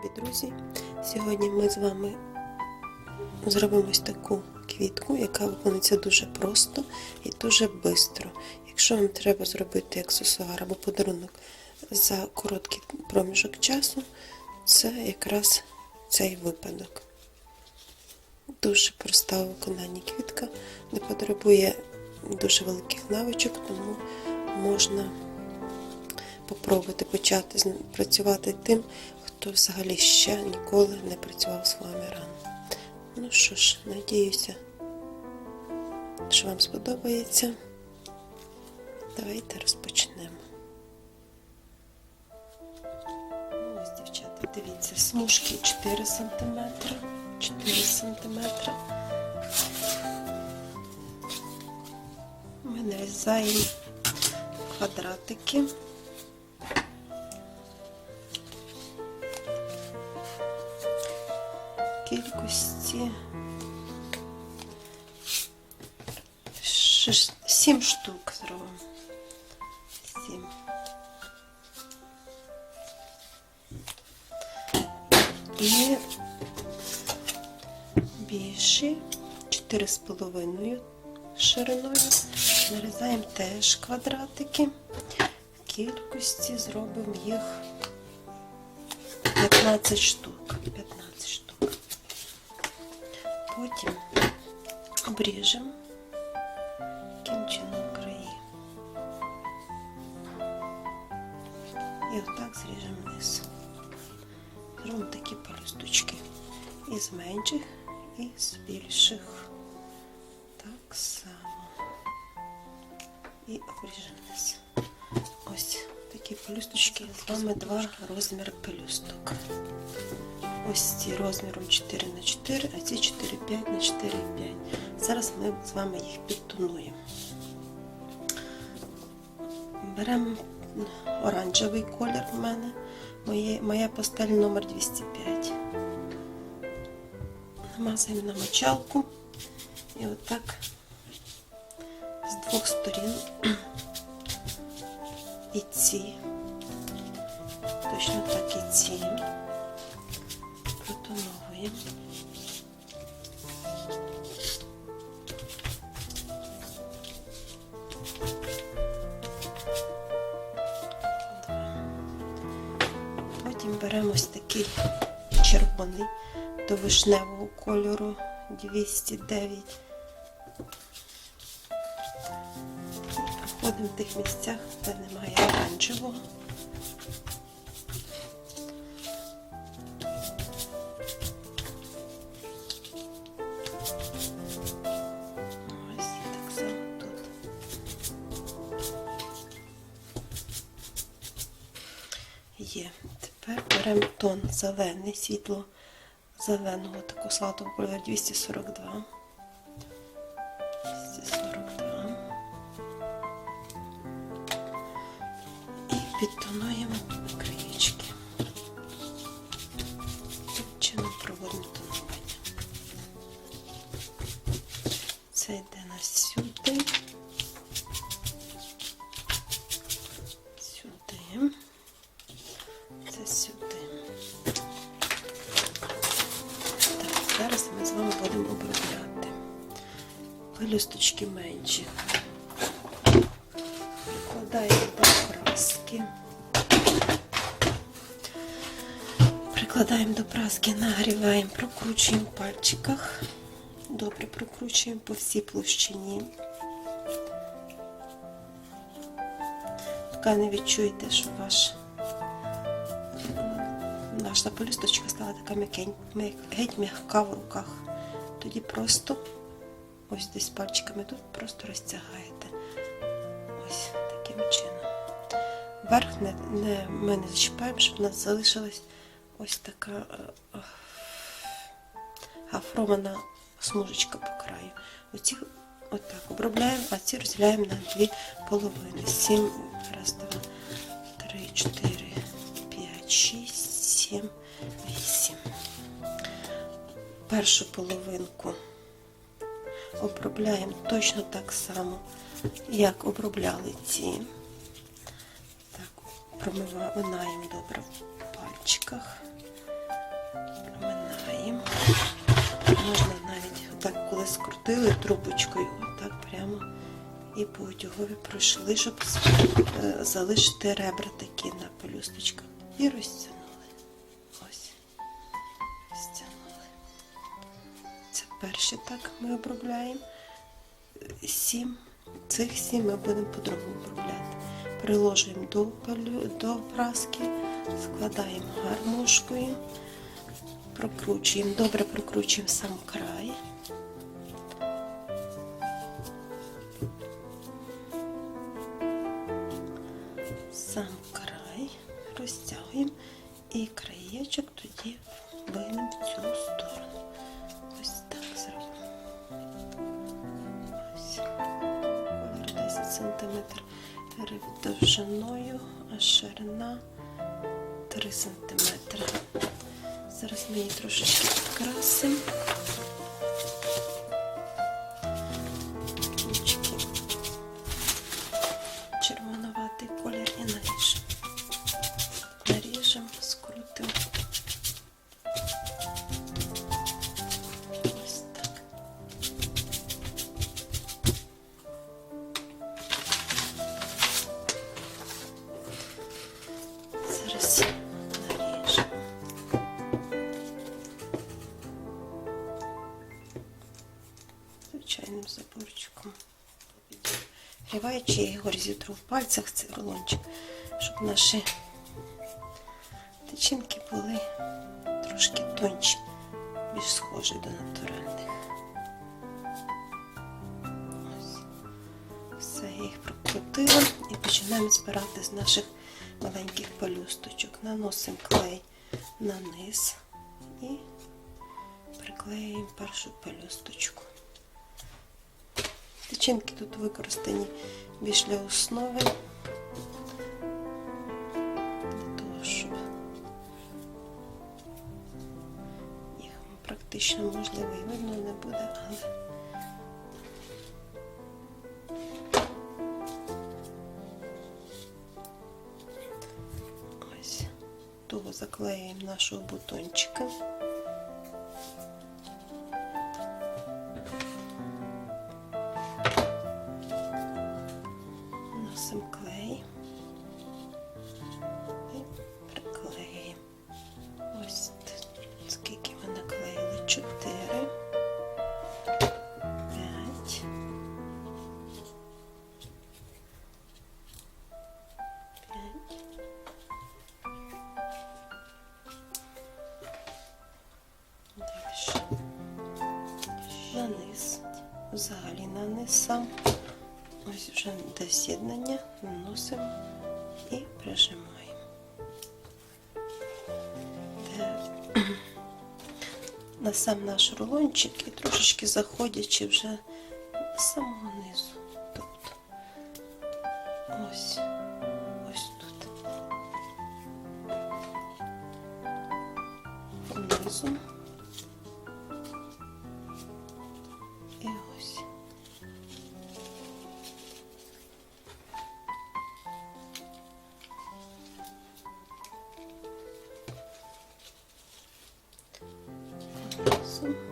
любі друзі! Сьогодні ми з вами зробимо ось таку квітку, яка виконується дуже просто і дуже швидко. Якщо вам треба зробити аксесуар або подарунок за короткий проміжок часу, це якраз цей випадок. Дуже проста у виконанні квітка, не потребує дуже великих навичок, тому можна попробувати почати працювати тим, хто взагалі ще ніколи не працював з фоаміраном. Ну що ж, надіюся, що вам сподобається. Давайте розпочнемо. Ну, Ось, дівчата, дивіться, смужки 4 см, 4 см. Ми нарізаємо квадратики. Кількості сім штук зробимо. Сім. І більші, чотири з половиною шириною. Нарізаємо теж квадратики. В кількості зробимо їх 15 штук. Обріжемо таким краї. І отак зріжемо вниз. Зробимо такі пелюсточки. Із менших і з більших. Так само. І обріжемо вниз. Ось такі пелюсточки. З вами два розміри пелюсток. Ось ці розміром 4 на 4, а ці 4,5 на 4,5. Зараз ми з вами їх підтонуємо. Беремо оранжевий колір у мене. Моя пастель номер 205. Намазуємо на мочалку і отак з двох сторін і ці, точно так і ці протоновуємо. Потім беремо ось такий червоний до вишневого кольору 209. Проходимо в тих місцях, де немає оранжевого. Беремо тон зелений, світло зеленого, таку салатового кольору 242. 242. І підтонуємо Прикладаємо до праски, нагріваємо, прокручуємо в пальчиках. Добре прокручуємо по всій площині. Поки не відчуєте, що ваш наша полісточка стала така геть м'яка в руках. Тоді просто ось десь пальчиками тут просто розтягаєте. Ось таким чином. Верх не, не, ми не зачіпаємо, щоб у нас залишилась ось така е, е, гафрована смужечка по краю. Оці отак обробляємо, а ці розділяємо на дві половини. Сім, раз, два, три, чотири, п'ять, шість, сім, вісім. Першу половинку обробляємо точно так само, як обробляли ці. Так, промиваємо добре в пальчиках. Скрутили трубочкою, отак прямо і по утюгові пройшли, щоб е, залишити ребра такі на пелюсточках. І розтягнули. Ось. Розтягнули. Це перші так ми обробляємо. Сім. Цих сім ми будемо по-другому обробляти. Приложуємо до, до праски, складаємо гармошкою, прокручуємо, добре прокручуємо сам край. Розтягуємо і краєчок тоді винемо в цю сторону. Ось так зробимо. Ось. Колір 10 см довжиною, а ширина 3 см. Зараз ми її трошечки підкрасимо. Гріваючи, я його розітру в пальцях, цей рулончик, щоб наші тичинки були трошки тонші, більш схожі до натуральних. Ось. Все, я їх прокрутила і починаємо збирати з наших маленьких пелюсточок. Наносимо клей на низ і приклеюємо першу пелюсточку. Тичинки тут використані більш для основи, для того, щоб їх практично можливо і видно не буде, але ось того заклеюємо нашого бутончика. Взагалі на. Ось вже до з'єднання наносимо і прижимаємо. На сам наш рулончик і трошечки заходячи вже з самого низу. Тобто ось awesome.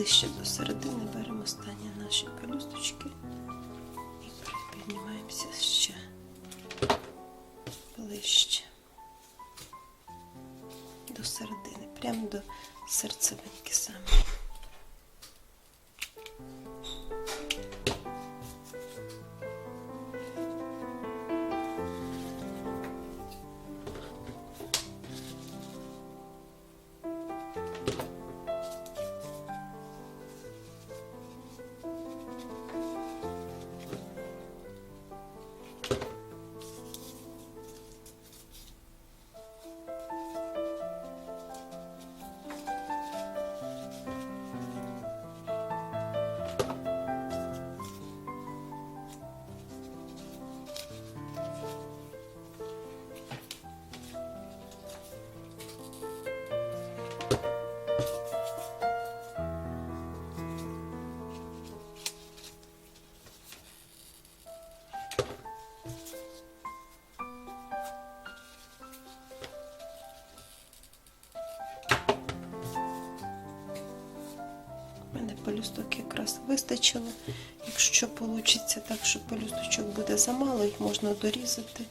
Ближче до середини беремо останні наші пелюсточки і піднімаємося ще ближче до середини, прямо до серцевинки саме. Пелюсток якраз вистачило. Якщо вийде так, що пелюсточок буде замало, їх можна дорізати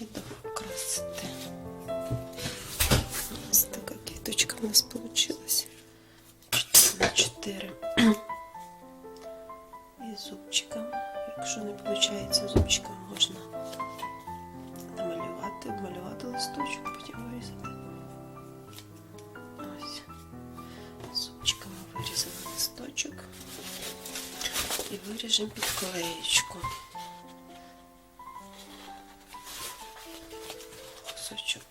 і докрасити. Ось така квіточка в нас вийшла. 4 на 4. І зубчиками. Якщо не виходить зубчиками, можна намалювати, обмалювати листочок, потім вирізати. Листочок і виріжемо під підклеєчку. Кусочок.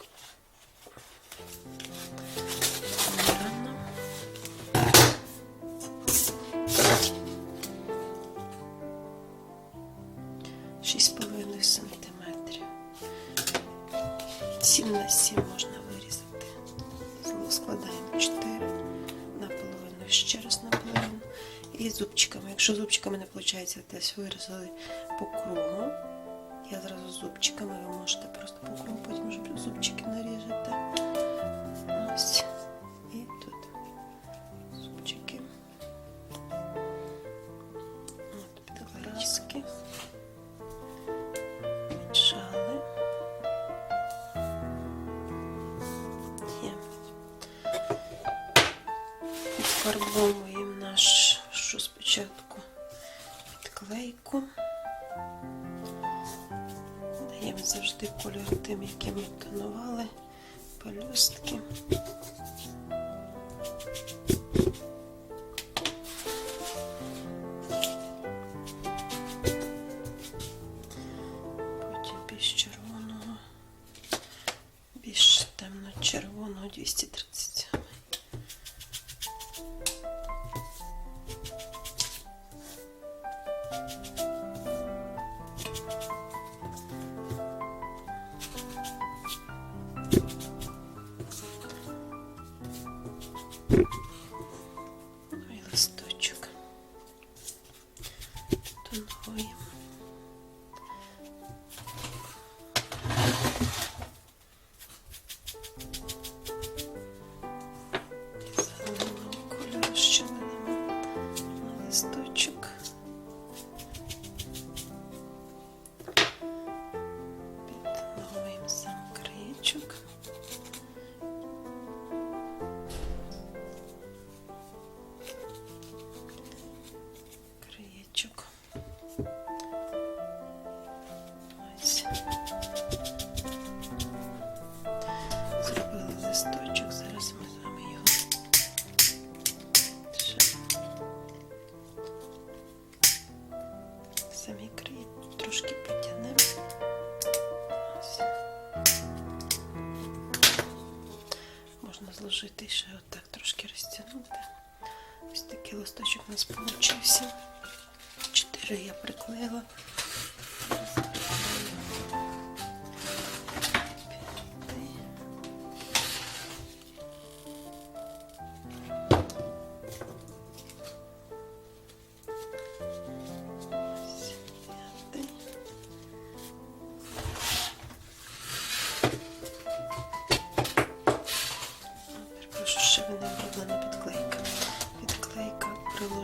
Шість половиною сантиметрів. Сім на сім можна зубчиками. Якщо зубчиками не виходить, десь вирізали по кругу. Я зразу зубчиками, ви можете просто по кругу, потім зубчики наріжете. Ось. І тут зубчики. От підглазки. Віджали. Є. Підфарбовуємо нашу завжди кольор тим, яким ми тонували пелюстки. Потім більш червоного, більш темно-червоного 237. Самі край трошки підтягнемо. Можна зложити ще отак трошки розтягнути. Ось такий листочок у нас вийшов. Чотири я приклеїла.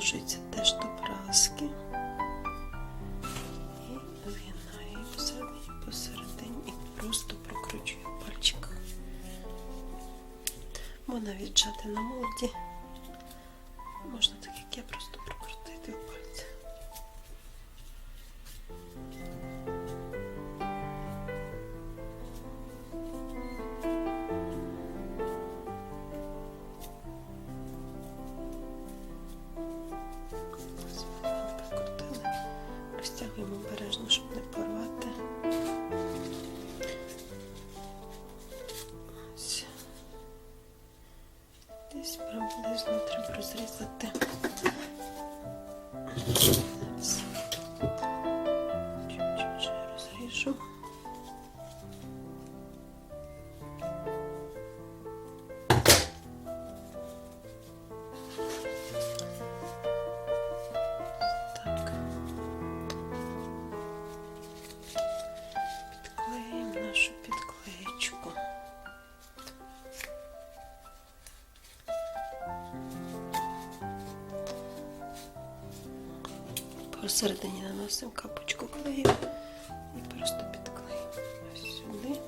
Наложується теж до праски. І вигинаю посередині, посередині і просто прокручую пальчиком. Можна віджати на молоді. Посередині наносимо капочку клею і просто підклеїмо. Ось сюди.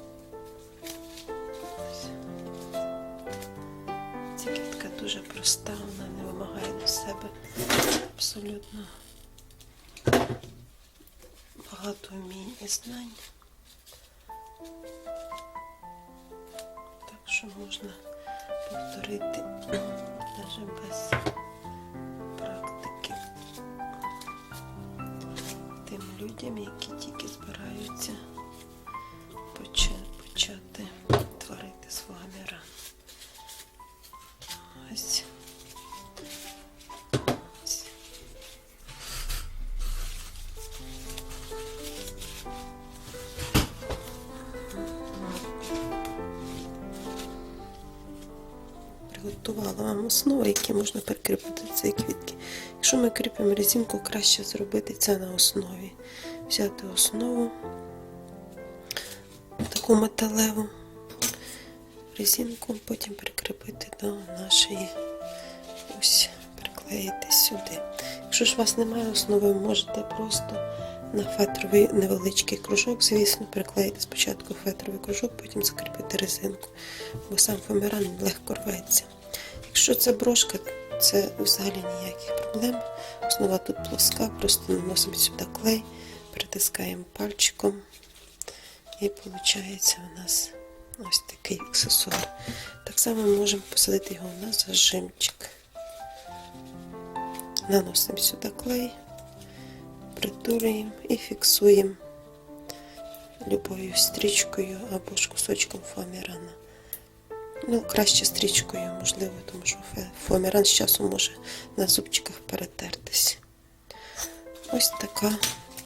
Ось. Ця квітка дуже проста, вона не вимагає до себе абсолютно багато вмінь і знань. Так що можна повторити навіть без людям, які тільки збираються Приготувала вам основи, які можна прикріпити до цієї квітки. Якщо ми кріпимо резинку, краще зробити це на основі. Взяти основу, таку металеву резинку, потім прикріпити до нашої ось приклеїти сюди. Якщо ж у вас немає основи, ви можете просто на фетровий невеличкий кружок, звісно, приклеїти спочатку фетровий кружок, потім закріпити резинку, бо сам фоаміран легко рветься. Якщо це брошка, це взагалі ніяких проблем. Основа тут плоска, просто наносимо сюди клей, притискаємо пальчиком, і виходить у нас ось такий аксесуар. Так само можемо посадити його на зажимчик. Наносимо сюди клей, притулюємо і фіксуємо любою стрічкою або ж кусочком фоамірана. Ну, краще стрічкою, можливо, тому що фоаміран з часом може на зубчиках перетертись. Ось така